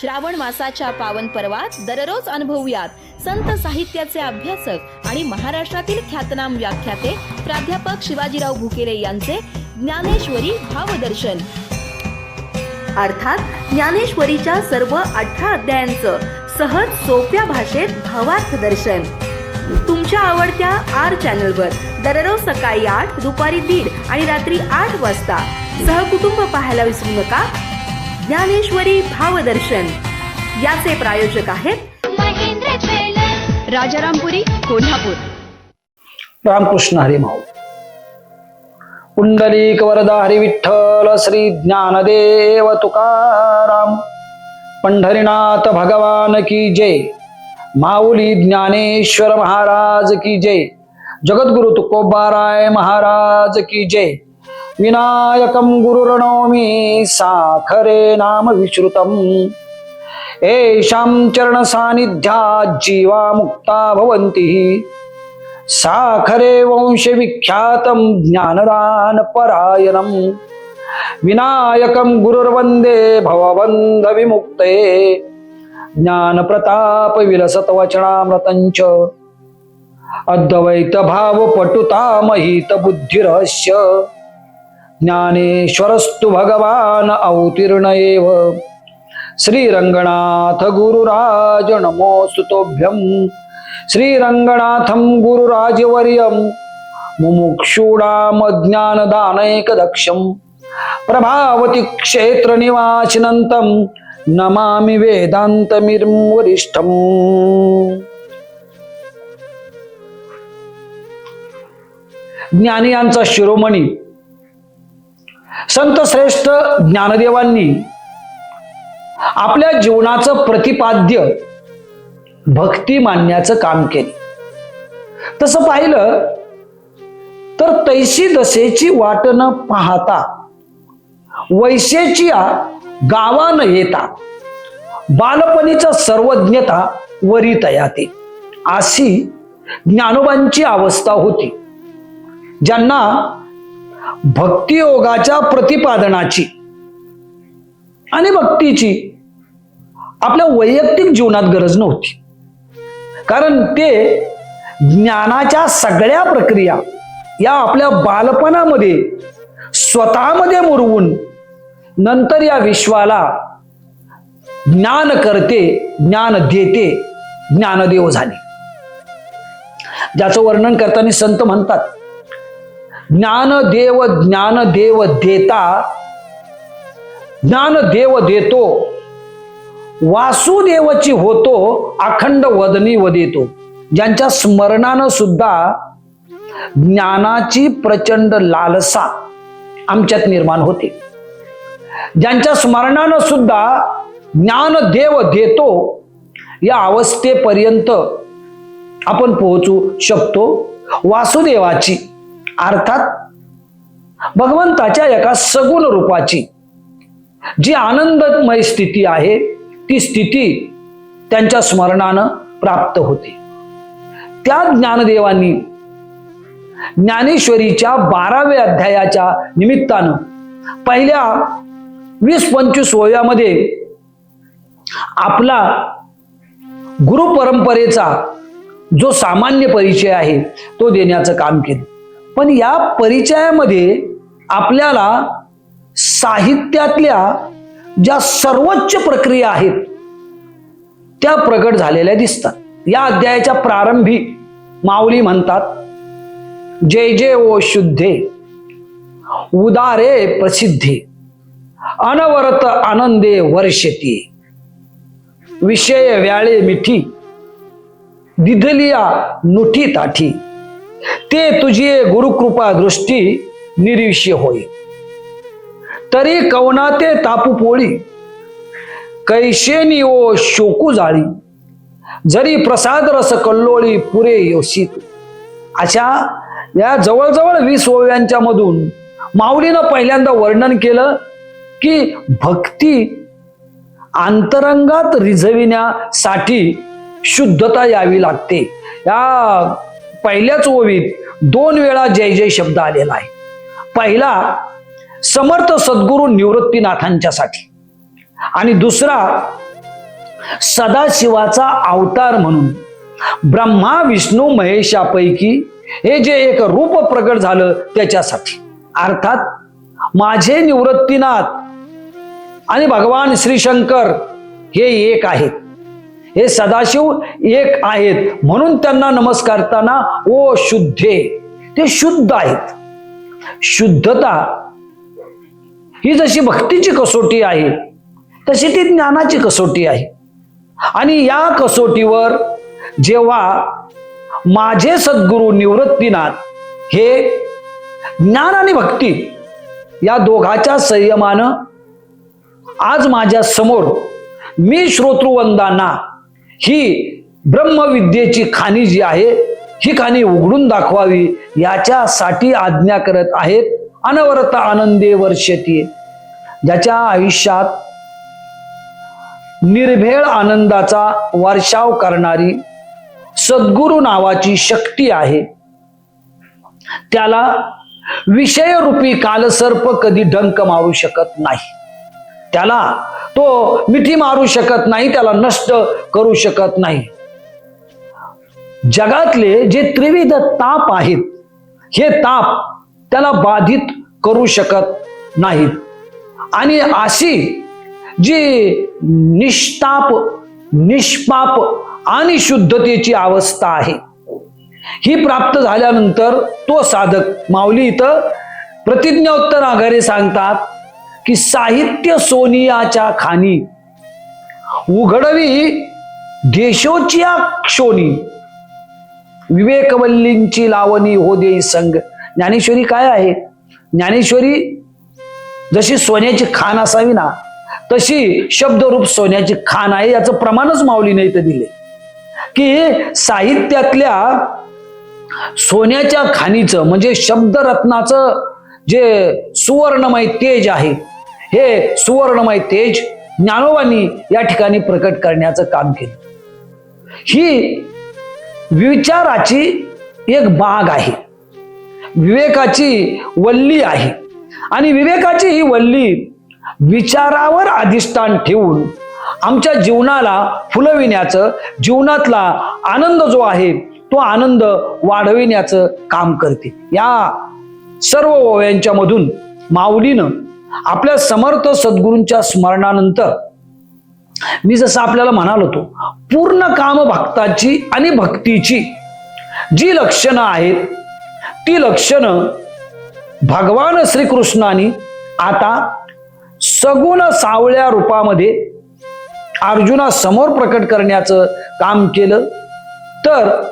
श्रावण मासाच्या पावन पर्वात दररोज अनुभवूयात. संत साहित्याचे अभ्यासक आणि महाराष्ट्रातील ख्यातनाम व्याख्याते प्राध्यापक शिवाजीराव भुकेरे यांचे ज्ञानेश्वरी भावदर्शन. अर्थात ज्ञानेश्वरीच्या सर्व अठरा अध्यायांचं सहज सोप्या भाषेत भावार्थ दर्शन. तुमच्या आवडत्या आर चॅनलवर दररोज सकाळी आठ दुपारी दीड आणि रात्री आठ वाजता सहकुटुंब पाहायला विसरू नका. ज्ञानेश्वरी भावदर्शन. याचे प्रायोजक आहेत महेंद्र राजारामपुरी कोल्हापूर. रामकृष्ण हरी माऊ पुंडलिक वरदा हरी विठ्ठल श्री ज्ञानदेव तुकाराम. पंढरीनाथ भगवान की जय. माऊली ज्ञानेश्वर महाराज की जय. जगद्गुरु तुकोबाराय महाराज की जय. विनायकं गुरुर्नौमि साखरे नाम विश्रुतम्। येषां चरणसान्निध्यात् जीवा मुक्ता भवन्ति। साखरे वंशविख्यातं ज्ञानदानपरायणम्। विनायकं गुरुर्वन्दे भवबन्धविमुक्ते। ज्ञानप्रतापविलसत्वचनामृतञ्च। अद्वैतभावपटुतामहितबुद्धिरहस्य। ज्ञानेश्वरस्तु भगवान् अवतीर्ण एव श्रीरङ्गनाथ गुरुराज नमोऽस्तुतोभ्यं श्रीरङ्गनाथं गुरुराजवर्यं मुमुक्षूणामज्ञानदानैकदक्षं प्रभावति क्षेत्रनिवासिनन्तं नमामि वेदान्तमिर्वरिष्ठम्। ज्ञानी यांचा शिरोमणी संत श्रेष्ठ ज्ञानदेवांनी आपल्या जीवनाचं प्रतिपाद्य भक्ती मानण्याचं काम केले. तसं पाहिलं तर तैशी दशेची वाट न पाहता वैशेची गावा न येता बालपणीचा सर्वज्ञता वरी तयाते अशी ज्ञानोबांची अवस्था होती. ज्यांना भक्तियोगाच्या प्रतिपादनाची आणि भक्तीची आपल्या वैयक्तिक जीवनात गरज नव्हती. कारण ते ज्ञानाच्या सगळ्या प्रक्रिया या आपल्या बालपणामध्ये स्वतःमध्ये मुरवून नंतर या विश्वाला ज्ञान करते ज्ञान देते ज्ञानदेव झाले. ज्याचं वर्णन करताना संत म्हणतात ज्ञानदेव ज्ञानदेव देता ज्ञानदेव देतो वासुदेवची होतो अखंड वदनी वदेतो ज्यांच्या स्मरणानं सुद्धा ज्ञानाची प्रचंड लालसा आमच्यात निर्माण होते. ज्यांच्या स्मरणानं सुद्धा ज्ञान देव देतो या अवस्थेपर्यंत आपण पोहोचू शकतो वासुदेवाची. अर्थात भगवंताच्या एका सगुण रूपाची जी आनंदमय स्थिती आहे ती स्थिती त्यांच्या स्मरणानं प्राप्त होते. त्या ज्ञानदेवांनी ज्ञानेश्वरीच्या बाराव्या अध्यायाच्या निमित्तानं पहिल्या वीस पंचवीस ओव्यामध्ये आपला गुरु परंपरेचा जो सामान्य परिचय आहे तो देण्याचं काम केलं. पण या परिचयामध्ये आपल्याला साहित्यातल्या ज्या सर्वोच्च प्रक्रिया आहेत त्या प्रकट झालेल्या दिसतात. या अध्यायाच्या प्रारंभी माऊली म्हणतात जय जय ओ शुद्धे उदारे प्रसिद्धे अनवरत आनंदे वर्षती विषय व्याळे मिठी दिधलिया नुठी ताठी ते तुझी गुरुकृपा दृष्टी निरीशी होय तरी कवना ते तापू पोळी. कैशेनी ओ शोकू जाळी. जरी प्रसाद रस कल्लोळी पुरे योषित. अशा या जवळजवळ वीस ओव्यांच्या मधून माऊलीनं पहिल्यांदा वर्णन केलं की भक्ती अंतरंगात रिझविण्यासाठी शुद्धता यावी लागते. या पहिल्याच ओवीत दोन वेळा जय जय शब्द आलेला आहे. पहिला समर्थ सद्गुरू निवृत्तीनाथांच्यासाठी. आणि दुसरा सदाशिवाचा अवतार म्हणून ब्रह्मा विष्णू महेशापैकी हे जे एक रूप प्रकट झालं त्याच्यासाठी. अर्थात माझे निवृत्तीनाथ आणि भगवान श्रीशंकर हे एक आहेत. हे सदाशिव एक आहेत. म्हणून त्यांना नमस्कारताना ओ शुद्धे ते शुद्ध आहेत. शुद्धता ही जशी भक्तीची कसोटी आहे तशी ती ज्ञानाची कसोटी आहे. आणि या कसोटीवर जेव्हा माझे सद्गुरू निवृत्तीनाथ हे ज्ञान आणि भक्ती या दोघाच्या संयमानं आज माझ्यासमोर मी श्रोतृवंदांना ही ब्रह्मविद्येची खाणी जी आहे ही खाणी उघडून दाखवावी याच्यासाठी आज्ञा करत आहेत अनवरत आनंदे वर्षती. ज्याच्या आयुष्यात निर्भेळ आनंदाचा वर्षाव करणारी सद्गुरु नावाची शक्ती आहे. त्याला विषयरूपी कालसर्प कधी डंक मारू शकत नाही. त्याला तो मिठी मारू शकत नाही त्याला नष्ट करू शकत नाही. जगातले जे त्रिविध ताप आहेत हे ताप त्याला बाधित करू शकत नाहीत. आणि अशी जी निष्ताप निष्पाप आणि शुद्धतेची अवस्था आहे ही प्राप्त झाल्यानंतर तो साधक माऊली इथं प्रतिज्ञोत्तर आघारे सांगतात की साहित्य सोनियाच्या खानी. उघडवी देशोचिया क्षोनी विवेकवल्लींची लावणी हो दे संग. ज्ञानेश्वरी काय आहे? ज्ञानेश्वरी जशी सोन्याची खान असावी ना तशी शब्दरूप सोन्याची खान आहे याचं प्रमाणच माऊलीने इथं दिले की साहित्यातल्या सोन्याच्या खाणीचं म्हणजे शब्दरत्नाचं जे सुवर्णमय तेज आहे हे सुवर्णमय तेज ज्ञानोबांनी या ठिकाणी प्रकट करण्याचं काम केलं. ही विचाराची एक बाग आहे. विवेकाची वल्ली आहे. आणि विवेकाची ही वल्ली विचारावर अधिष्ठान ठेवून आमच्या जीवनाला फुलविण्याचं जीवनातला आनंद जो आहे तो आनंद वाढविण्याचं काम करते. या सर्व ओव्यांच्या मधून माऊलीनं आपल्या समर्थ सद्गुरूंच्या स्मरणानंतर मी जसं आपल्याला म्हणाल होतो पूर्ण काम भक्ताची आणि भक्तीची जी लक्षणं आहेत ती लक्षणं भगवान श्रीकृष्णाने आता सगुण सावळ्या रूपामध्ये अर्जुनासमोर प्रकट करण्याचं काम केलं. तर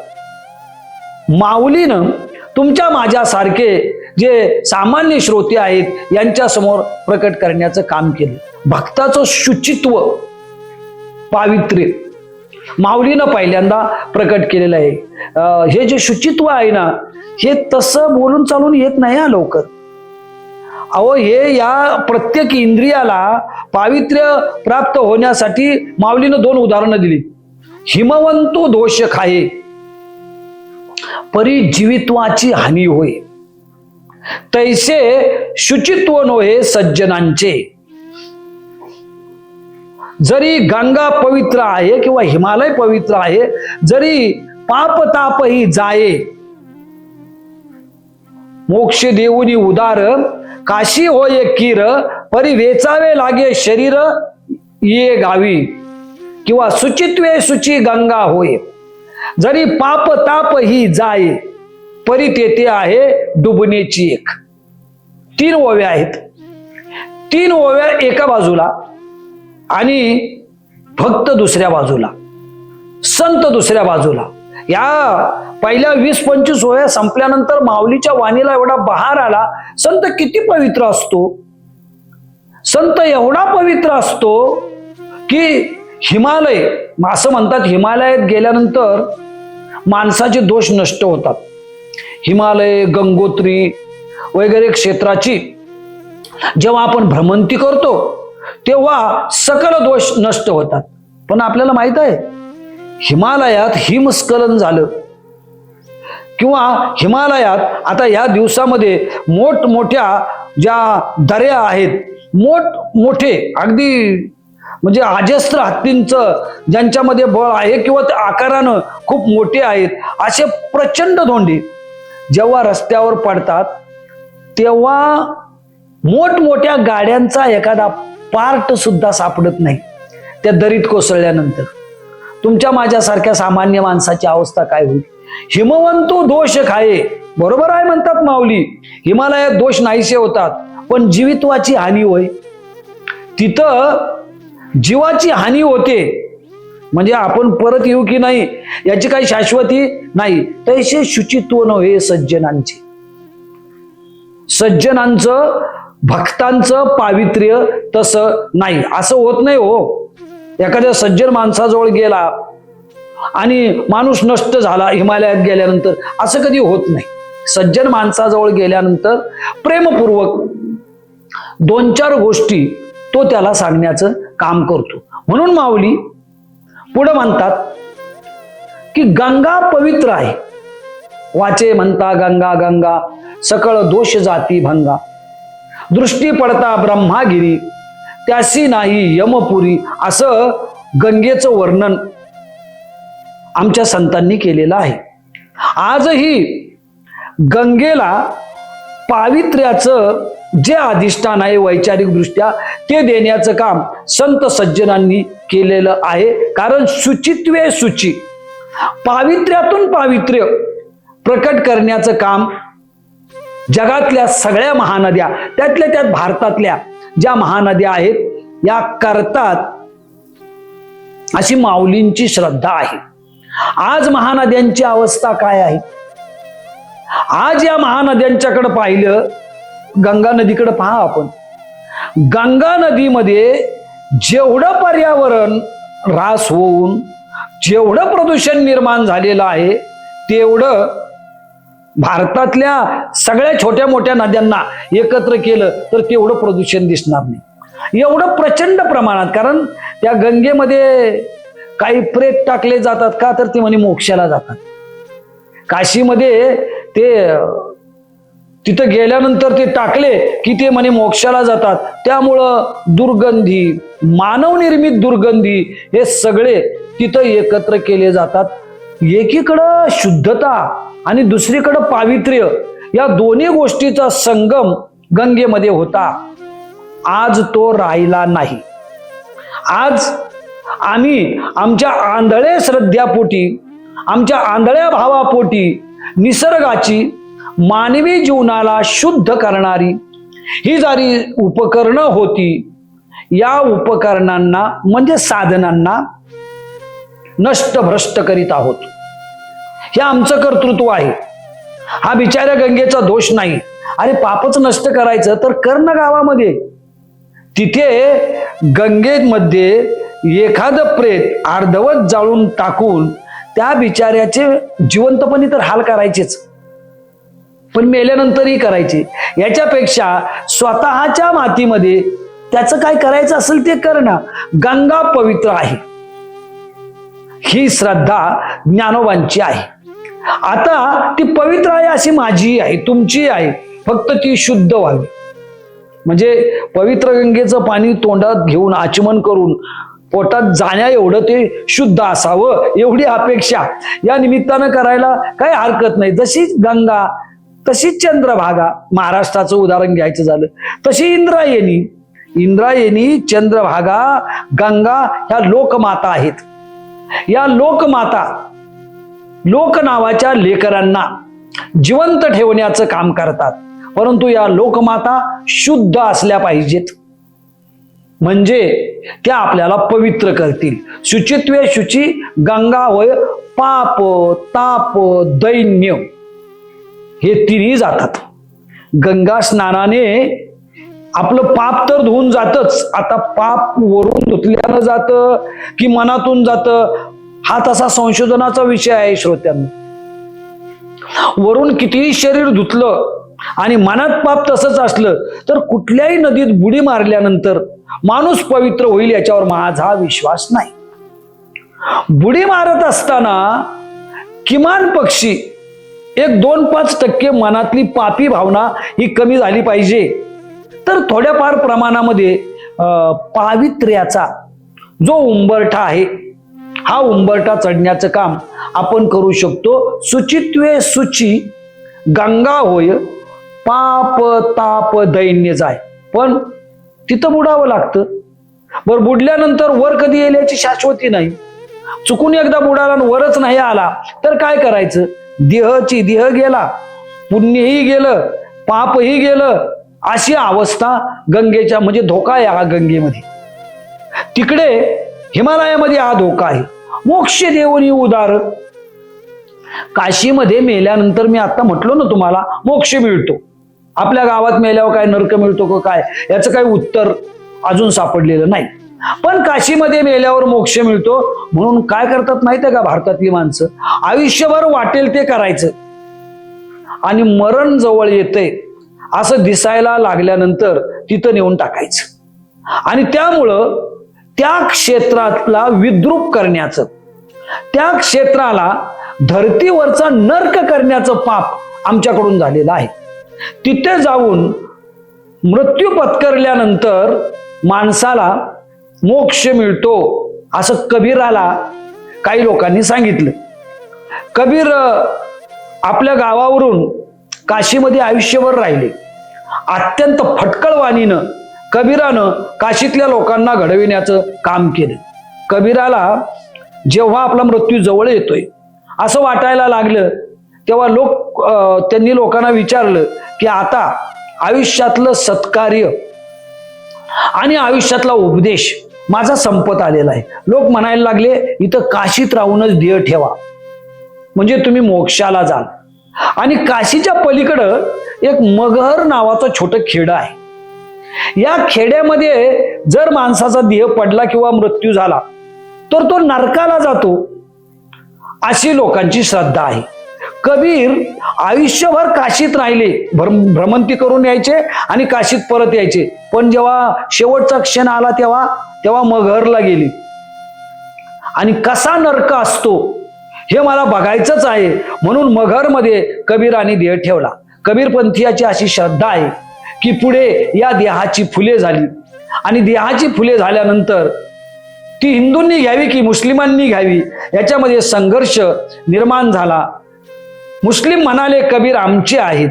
माऊलीनं तुमच्या माझ्यासारखे जे सामान्य श्रोते आहेत यांच्यासमोर प्रकट करण्याचं काम केलं. भक्ताचं शुचित्व पावित्र्य माऊलीनं पहिल्यांदा प्रकट केलेलं आहे. हे जे शुचित्व आहे ना हे तसं बोलून चालून येत नाही हा लवकर. अहो हे या प्रत्येक इंद्रियाला पावित्र्य प्राप्त होण्यासाठी माऊलीनं दोन उदाहरणं दिली. हिमवंतो दोष खाये परी जीवित्वाची हानी होय. तैसे शुचित्व नोहे सज्जनांचे. जरी गंगा पवित्र आहे किंवा हिमालय पवित्र आहे जरी पाप तापही जाये मोक्ष देऊनी उदार काशी होय किर परी वेचावे लागे शरीर ये गावी किंवा सुचित्वे सुची गंगा होय. जरी पाप ताप ही जाय परी तेथे आहे डुबण्याची एक. तीन ओव्या आहेत. तीन ओव्या एका बाजूला आणि भक्त दुसऱ्या बाजूला. संत दुसऱ्या बाजूला. या पहिल्या वीस पंचवीस ओव्या संपल्यानंतर माऊलीच्या वाणीला एवढा बहार आला संत किती पवित्र असतो. संत एवढा पवित्र असतो की हिमालय असं म्हणतात हिमालयात गेल्यानंतर माणसाचे दोष नष्ट होतात. हिमालय गंगोत्री वगैरे क्षेत्राची जेव्हा आपण भ्रमंती करतो तेव्हा सकल दोष नष्ट होतात. पण आपल्याला माहीत आहे हिमालयात हिमस्खलन झालं. किंवा हिमालयात आता या दिवसामध्ये मोठमोठ्या ज्या दऱ्या आहेत मोठ मोठे अगदी म्हणजे अजस्त्र हत्तींचं ज्यांच्यामध्ये बळ आहे किंवा ते आकारानं खूप मोठे आहेत असे प्रचंड धोंडे. जेव्हा रस्त्यावर पडतात तेव्हा मोठमोठ्या गाड्यांचा एखादा पार्ट सुद्धा सापडत नाही. त्या दरीत कोसळल्यानंतर. तुमच्या माझ्यासारख्या सामान्य माणसाची अवस्था काय होईल? हिमवंतू दोष खाये बरोबर आहे म्हणतात माऊली. हिमालयात दोष नाहीसे होतात पण जीवित्वाची हानी होय. तिथं जीवाची हानी होते. म्हणजे आपण परत येऊ की नाही याची काही शाश्वती नाही. तैसे शुचित्व नव्हे सज्जनांचे. सज्जनांचं भक्तांचं पावित्र्य तसं नाही. असं होत नाही हो. एखाद्या सज्जन माणसाजवळ गेला आणि माणूस नष्ट झाला हिमालयात गेल्यानंतर असं कधी होत नाही. सज्जन माणसाजवळ गेल्यानंतर प्रेमपूर्वक दोन चार गोष्टी तो त्याला सांगण्याचं काम करतो. म्हणून माऊली पुढे म्हणतात की गंगा पवित्र आहे. वाचे म्हणता गंगा गंगा सकळ दोष जाती भंगा. दृष्टी पडता ब्रह्मागिरी त्यासी नाही यमपुरी असं गंगेचं वर्णन आमच्या संतांनी केलेलं आहे. आजही गंगेला पावित्र्याचं जे अधिष्ठान आहे वैचारिक दृष्ट्या ते देण्याचं काम संत सज्जनांनी केलेलं आहे. कारण शुचित्वे शुची. पावित्र्यातून पावित्र्य प्रकट करण्याचं काम जगातल्या सगळ्या महानद्या त्यातल्या त्यात भारतातल्या ज्या महानद्या आहेत या करतात अशी माऊलींची श्रद्धा आहे. आज महानद्यांची अवस्था काय आहे? आज या महानद्यांच्याकडे पाहिलं गंगा नदीकडे पहा आपण. गंगा नदीमध्ये जेवढं पर्यावरण ऱ्हास होऊन जेवढं प्रदूषण निर्माण झालेलं आहे तेवढं भारतातल्या सगळ्या छोट्या मोठ्या नद्यांना एकत्र केलं तर तेवढं प्रदूषण दिसणार नाही. एवढं प्रचंड प्रमाणात कारण त्या गंगेमध्ये काही प्रेत टाकले जातात का तर ते म्हणे मोक्षाला जातात. काशीमध्ये ते तिथं गेल्यानंतर ते टाकले की ते म्हणे मोक्षाला जातात. त्यामुळं दुर्गंधी मानवनिर्मित दुर्गंधी हे सगळे तिथं एकत्र केले जातात. एकीकडं शुद्धता आणि दुसरीकडं पावित्र्य या दोन्ही गोष्टीचा संगम गंगेमध्ये होता. आज तो राहिला नाही. आज आम्ही आमच्या आंधळे श्रद्धापोटी आमच्या आंधळ्या भावापोटी निसर्गाची मानवी जीवनाला शुद्ध करणारी. ही जरी उपकरणं होती या उपकरणांना म्हणजे साधनांना नष्ट भ्रष्ट करीत आहोत. हे आमचं कर्तृत्व आहे. हा बिचाऱ्या गंगेचा दोष नाही. अरे पापच नष्ट करायचं तर कर्ण गावामध्ये. तिथे गंगेमध्ये एखादं प्रेत अर्धवत जाळून टाकून त्या बिचाऱ्याचे जिवंतपणी तर हाल करायचेच. पण मेल्यानंतरही करायचे. याच्यापेक्षा स्वतःच्या मातीमध्ये त्याचं काय करायचं असेल ते कर ना. गंगा पवित्र आहे. ही श्रद्धा ज्ञानोबांची आहे. आता ती पवित्र आहे अशी माझी आहे तुमची आहे. फक्त ती शुद्ध व्हावी. म्हणजे पवित्र गंगेचं पाणी तोंडात घेऊन आचमन करून पोटात जाण्या एवढं ते शुद्ध असावं एवढी अपेक्षा. या निमित्तानं करायला काही हरकत नाही. जशी गंगा तशीच चंद्रभागा. महाराष्ट्राचं उदाहरण घ्यायचं झालं. तशी इंद्रायणी. इंद्रायणी चंद्रभागा गंगा ह्या लोकमाता आहेत. या लोकमाता लोक नावाच्या लेकरांना जिवंत ठेवण्याचं काम करतात. परंतु या लोकमाता शुद्ध असल्या पाहिजेत. म्हणजे त्या आपल्याला पवित्र करतील. शुचित्वे शुची गंगा वय पाप ताप दैन्य. हे तिन्ही जातात. गंगा स्नानाने आपलं पाप तर धुवून जातच. आता पाप वरून धुतल्यानं जातं की मनातून जातं. हा तसा संशोधनाचा विषय आहे श्रोत्यांना. वरून कितीही शरीर धुतलं आणि मनात पाप तसंच असलं तर कुठल्याही नदीत बुडी मारल्यानंतर माणूस पवित्र होईल याच्यावर माझा विश्वास नाही. बुडी मारत असताना किमान पक्षी एक दोन पाच टक्के मनातली पापी भावना ही कमी झाली पाहिजे. तर थोड्याफार प्रमाणामध्ये पावित्र्याचा जो उंबरठा आहे हा उंबरठा चढण्याचं काम आपण करू शकतो. सुचित्वे सुची गंगा होय पाप ताप दैन्य जाय. पण तिथं बुडावं लागतं. बरं बुडल्यानंतर वर कधी येईल याची शाश्वती नाही. चुकून एकदा बुडाला वरच नाही आला तर काय करायचं? देहची देह गेला पुण्यही गेलं पापही गेलं अशी अवस्था गंगेच्या म्हणजे धोका आहे हा गंगेमध्ये. तिकडे हिमालयामध्ये हा धोका आहे. मोक्ष देवनी उदार. काशीमध्ये मेल्यानंतर मी आता म्हटलो ना तुम्हाला मोक्ष मिळतो. आपल्या गावात मेल्यावर काय नरक मिळतो का काय? याचं काही उत्तर अजून सापडलेलं नाही. पण काशीमध्ये मेल्यावर मोक्ष मिळतो. म्हणून काय करतात माहितीये का भारतातली माणसं? आयुष्यभर वाटेल ते करायचं. आणि मरण जवळ येते असं दिसायला लागल्यानंतर तिथं नेऊन टाकायचं. आणि त्यामुळं त्या क्षेत्रातला विद्रूप करण्याचं त्या क्षेत्राला धर्तीवरचा नर्क करण्याचं पाप आमच्याकडून झालेलं आहे. तिथे जाऊन मृत्यू पत्करल्यानंतर माणसाला मोक्ष मिळतो असं कबीराला काही लोकांनी सांगितलं. कबीर आपल्या गावावरून काशीमध्ये आयुष्यभर राहिले. अत्यंत फटकळवाणीनं कबीरानं काशीतल्या लोकांना घडविण्याचं काम केलं. कबीराला जेव्हा आपला मृत्यू जवळ येतोय असं वाटायला लागलं तेव्हा लोक त्यांनी लोकांना विचारलं की आता आयुष्यातलं सत्कार्य आणि आयुष्यातला उपदेश माझा संपत आलेला आहे. लोक म्हणायला लागले इथं काशीत राहूनच ध्येय ठेवा. म्हणजे तुम्ही मोक्षाला जाल. आणि काशीच्या पलीकडं एक मगहर नावाचं छोटं खेड आहे. या खेड्यामध्ये जर माणसाचा देह पडला किंवा मृत्यू झाला तर तो नरकाला जातो. अशी लोकांची श्रद्धा आहे. कबीर आयुष्यभर काशीत राहिले. भ्रम भ्रमंती करून यायचे आणि काशीत परत यायचे. पण जेव्हा शेवटचा क्षण आला तेव्हा तेव्हा मगहरला गेली. आणि कसा नरक असतो हे मला बघायचंच आहे. म्हणून मगरमध्ये कबीराने देह ठेवला. कबीरपंथीयाची अशी श्रद्धा आहे की पुढे या देहाची फुले झाली. आणि देहाची फुले झाल्यानंतर ती हिंदूंनी घ्यावी की मुस्लिमांनी घ्यावी याच्यामध्ये संघर्ष निर्माण झाला. मुस्लिम म्हणाले कबीर आमचे आहेत.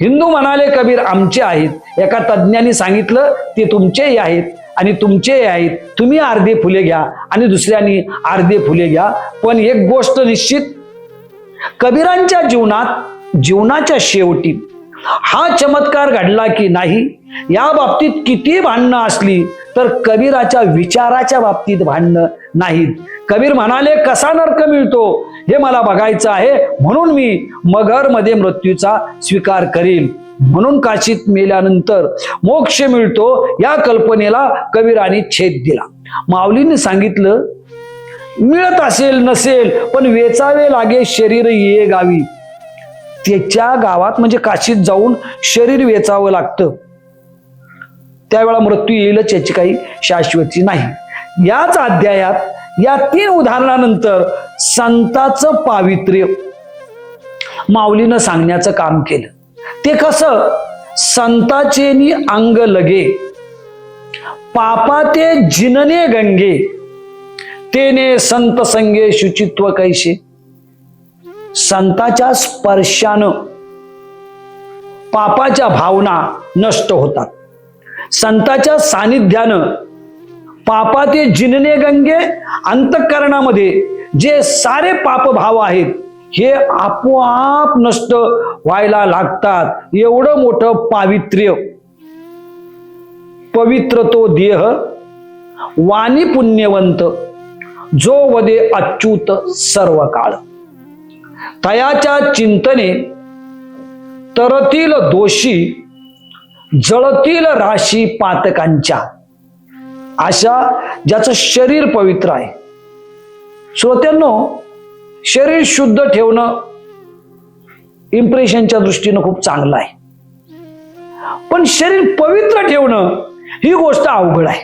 हिंदू म्हणाले कबीर आमचे आहेत. एका तज्ज्ञांनी सांगितलं ते तुमचेही आहेत. आणि तुमचेही आहेत तुम्ही अर्धे फुले घ्या आणि दुसऱ्यांनी अर्धे फुले घ्या. पण एक गोष्ट निश्चित कबीरांच्या जीवनात जीवनाच्या शेवटी हा चमत्कार घडला की नाही या बाबतीत किती भांडणं असली तर कबीराच्या विचाराच्या बाबतीत भांडणं नाहीत. कबीर म्हणाले कसा नर्क मिळतो? हे मला बघायचं आहे म्हणून मी मगरमध्ये मृत्यूचा स्वीकार करील म्हणून काशीत मेल्यानंतर मोक्ष मिळतो या कल्पनेला कबीराने छेद दिला. माऊलीने सांगितलं मिळत असेल नसेल पण वेचावे लागे शरीर ये गावी. त्याच्या गावात म्हणजे काशीत जाऊन शरीर वेचावं लागतं. त्यावेळा मृत्यू येईलच याची काही शाश्वती नाही. याच अध्यायात या तीन उदाहरणानंतर संताचं पावित्र्य माऊलीनं सांगण्याचं काम केलं. ते कसं? संताचेनी अंग लगे पापाते जिनने गंगे तेने संत संगे शुचित्व कैसे? संताच्या स्पर्शानं पापाच्या भावना नष्ट होतात. संताच्या सानिध्यानं पापाते जिनने गंगे अंतःकरणामध्ये जे सारे पाप भाव आहेत हे आपोआप नष्ट व्हायला लागतात. एवढं मोठं पावित्र्य. पवित्र तो देह वाणी पुण्यवंत जो वदे अच्युत सर्व काळ तयाच्या चिंतने तरतील दोषी जळतील राशी पातकांच्या. अशा ज्याचं शरीर पवित्र आहे. श्रोत्यांनो शरीर शुद्ध ठेवणं इम्प्रेशनच्या दृष्टीनं खूप चांगलं आहे. पण शरीर पवित्र ठेवणं ही गोष्ट अवघड आहे.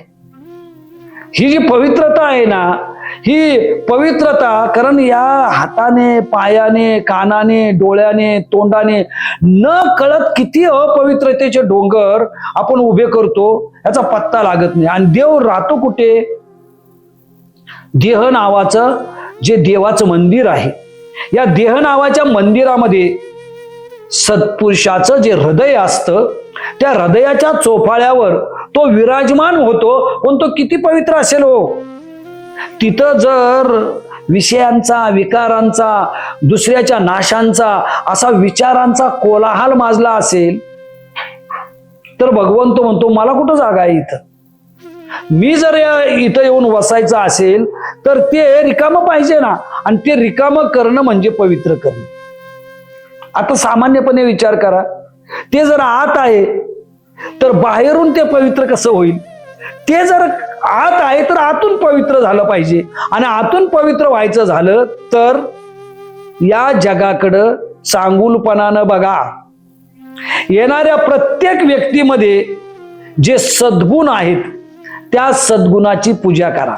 ही जी पवित्रता आहे ना ही पवित्रता कारण या हाताने पायाने कानाने डोळ्याने तोंडाने न कळत किती अपवित्रतेचे डोंगर आपण उभे करतो याचा पत्ता लागत नाही. आणि देव राहतो कुठे? देह नावाचं जे देवाचं मंदिर आहे या देह नावाच्या मंदिरामध्ये सत्पुरुषाचं जे हृदय असतं त्या हृदयाच्या चोफाळ्यावर तो विराजमान होतो पण तो किती पवित्र असेल हो. तिथं जर विषयांचा विकारांचा दुसऱ्याच्या नाशांचा असा विचारांचा कोलाहल माजला असेल तर भगवंत म्हणतो मला कुठं जागा आहे इथं? मी जर इथं येऊन वसायचं असेल तर ते रिकामं पाहिजे ना. आणि ते रिकामं करणं म्हणजे पवित्र करणं. आता सामान्यपणे विचार करा. ते जर आत आहे तर बाहेरून ते पवित्र कसं होईल? ते जर आत आहे तर आतून पवित्र झालं पाहिजे. आणि आतून पवित्र व्हायचं झालं तर या जगाकडं चांगुलपणानं बघा. येणाऱ्या प्रत्येक व्यक्तीमध्ये जे सद्गुण आहेत त्या सद्गुणाची पूजा करा.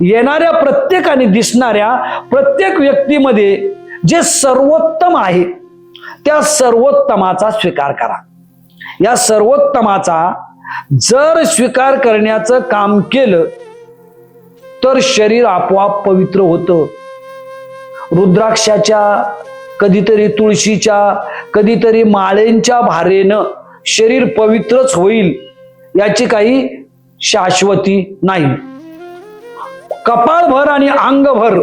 येणाऱ्या प्रत्येकाने दिसणाऱ्या प्रत्येक व्यक्तीमध्ये जे सर्वोत्तम आहे त्या सर्वोत्तमाचा स्वीकार करा. या सर्वोत्तमाचा जर स्वीकार करण्याचं काम केलं तर शरीर आपोआप पवित्र होतं. रुद्राक्षाच्या कधीतरी तुळशीच्या कधीतरी माळेंच्या भारेनं शरीर पवित्रच होईल याची काही शाश्वती नाही. कपाळभर आणि अंगभर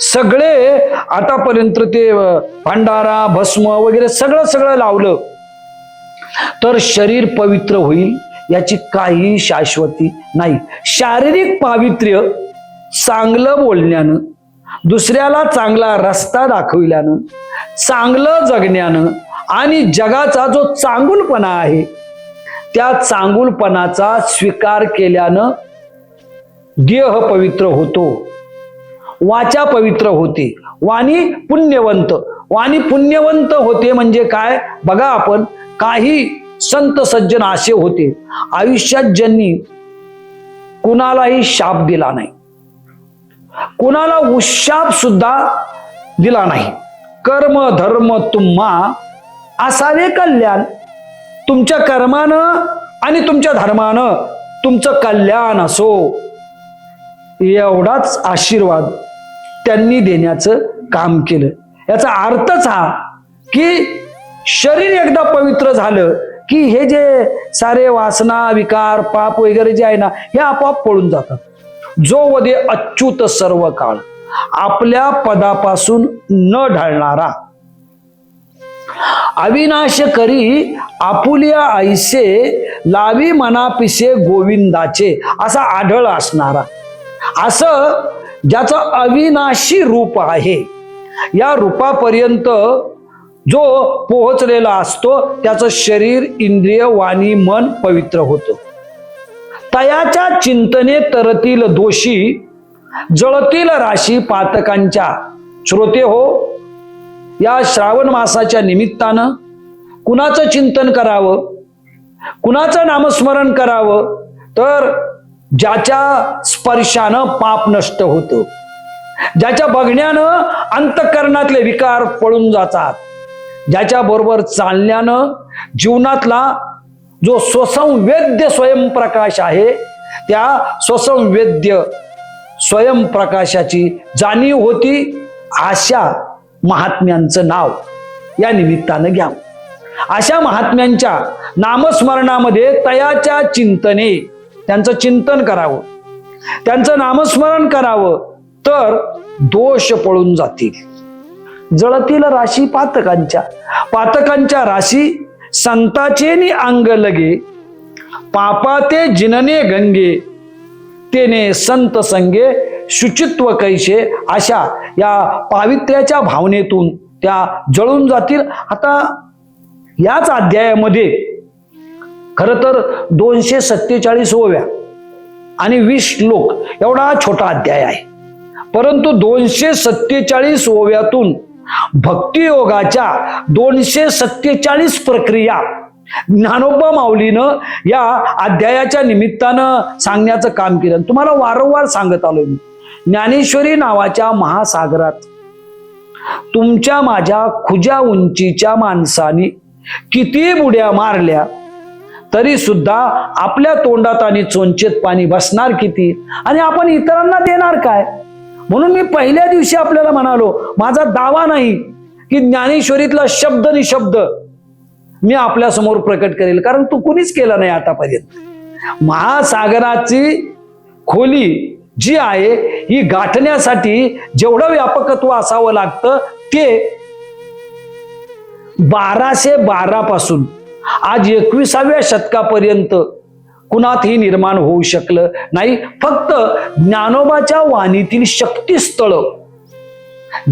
सगळे आतापर्यंत ते भंडारा भांडारा भस्म वगैरे सगळं सगळं लावलं. तर शरीर पवित्र होईल याची काही शाश्वती नाही. शारीरिक पावित्र्य चांगलं बोलण्यानं दुसऱ्याला चांगला रस्ता दाखविल्यानं चांगलं जगण्यानं आणि जगाचा जो चांगुलपणा आहे त्या चांगुलपणाचा स्वीकार केल्यानं देह पवित्र होतो. वाचा पवित्र होते. वाणी पुण्यवंत. वाणी पुण्यवंत होते म्हणजे काय? बघा आपण काही संत सज्जन असे होते. आयुष्यात ज्यांनी कुणालाही शाप दिला नाही. कुणाला उशाप सुद्धा दिला नाही. कर्म धर्म तुम्हा असावे कल्याण. तुमच्या कर्मानं आणि तुमच्या धर्मानं तुमचं कल्याण असो. एवढाच आशीर्वाद त्यांनी देण्याचं काम केलं. याचा अर्थच हा की शरीर एकदा पवित्र झालं की हे जे सारे वासना विकार पाप वगैरे जे आहे ना हे आपोआप पळून जातात. जो वदे अच्युत सर्व काळ आपल्या पदापासून न ढळणारा अविनाश करी आपुलिया ऐसे लावी मनापिसे गोविंदाचे. असा आढळ असणारा. असं ज्याचं अविनाशी रूप आहे. या रूपापर्यंत जो पोहोचलेला असतो त्याचं शरीर इंद्रिय वाणी मन पवित्र होतं. तयाच्या चिंतने तरतील दोषी जळतील राशी पातकांच्या. श्रोते हो या श्रावण मासाच्या निमित्तानं कुणाचं चिंतन करावं? कुणाचं नामस्मरण करावं? तर ज्याच्या स्पर्शानं पाप नष्ट होतं. ज्याच्या बघण्यानं अंतकरणातले विकार पळून जातात. ज्याच्या बरोबर चालण्यानं जीवनातला जो स्वसंवेद्य स्वयंप्रकाश आहे त्या स्वसंवेद्य स्वयंप्रकाशाची जाणीव होती आशा महात्म्यांचं नाव या निमित्तानं घ्यावं. अशा महात्म्यांच्या नामस्मरणामध्ये तयाच्या चिंतने त्यांचं चिंतन करावं. त्यांचं नामस्मरण करावं तर दोष पळून जातील. जळतील राशी पातकांच्या. पातकांच्या राशी संताचे नि अंग लगे. पापाते जिनने गंगे तेने संत संगे शुचित्व कैसे अशा या पावित्र्याच्या भावनेतून त्या जळून जातील? आता याच अध्यायामध्ये खर तर दोनशे सत्तेचाळीस ओव्या आणि वीस श्लोक एवढा छोटा अध्याय आहे. परंतु दोनशे सत्तेचाळीस ओव्यातून भक्तियोगाच्या दोनशे सत्तेचाळीस प्रक्रिया ज्ञानोबा माऊलीनं या अध्यायाच्या निमित्तानं सांगण्याचं काम केलं. तुम्हाला वारंवार सांगत आलोय मी. ज्ञानेश्वरी नावाच्या महासागरात. तुमच्या माझ्या खुज्या उंचीच्या माणसानी किती बुड्या मारल्या तरी सुद्धा आपल्या तोंडात आणि चोंचेत पाणी बसणार किती? आणि आपण इतरांना देणार काय? म्हणून मी पहिल्या दिवशी आपल्याला म्हणालो माझा दावा नाही की ज्ञानेश्वरीतला शब्द निशब्द मी आपल्यासमोर प्रकट करेल कारण तू कुणीच केला नाही आतापर्यंत. महासागराची खोली जी आहे ही गाठण्यासाठी जेवढं व्यापकत्व असावं लागतं ते बाराशे बारा पासून आज एकविसाव्या शतकापर्यंत कुणातही निर्माण होऊ शकलं नाही. फक्त ज्ञानोबाच्या वाणीतील शक्तीस्थळ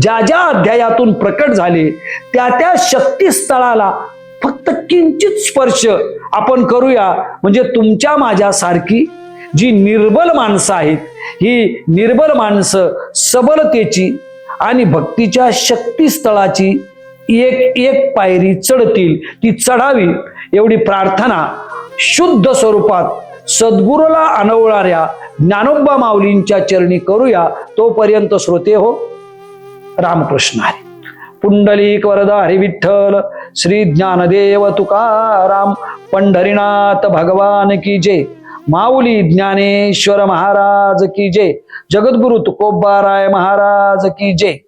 ज्या ज्या अध्यायातून प्रकट झाले त्या त्या शक्तीस्थळाला फक्त किंचित स्पर्श आपण करूया. म्हणजे तुमच्या माझ्यासारखी जी निर्बल माणसं आहेत ही निर्बल माणसं सबलतेची आणि भक्तीच्या शक्तीस्थळाची एक एक पायरी चढतील ती चढावी एवढी प्रार्थना शुद्ध स्वरूपात सद्गुरूला अनवणाऱ्या ज्ञानोबा माऊलींच्या चरणी करूया. तोपर्यंत श्रोते हो रामकृष्ण हरी. पुंडलिक वरदा हरी विठ्ठल श्री ज्ञानदेव तुकाराम पंढरीनाथ भगवान की जय. माऊली ज्ञानेश्वर महाराज की जय. जगद्गुरु तुकोबाराय महाराज की जय.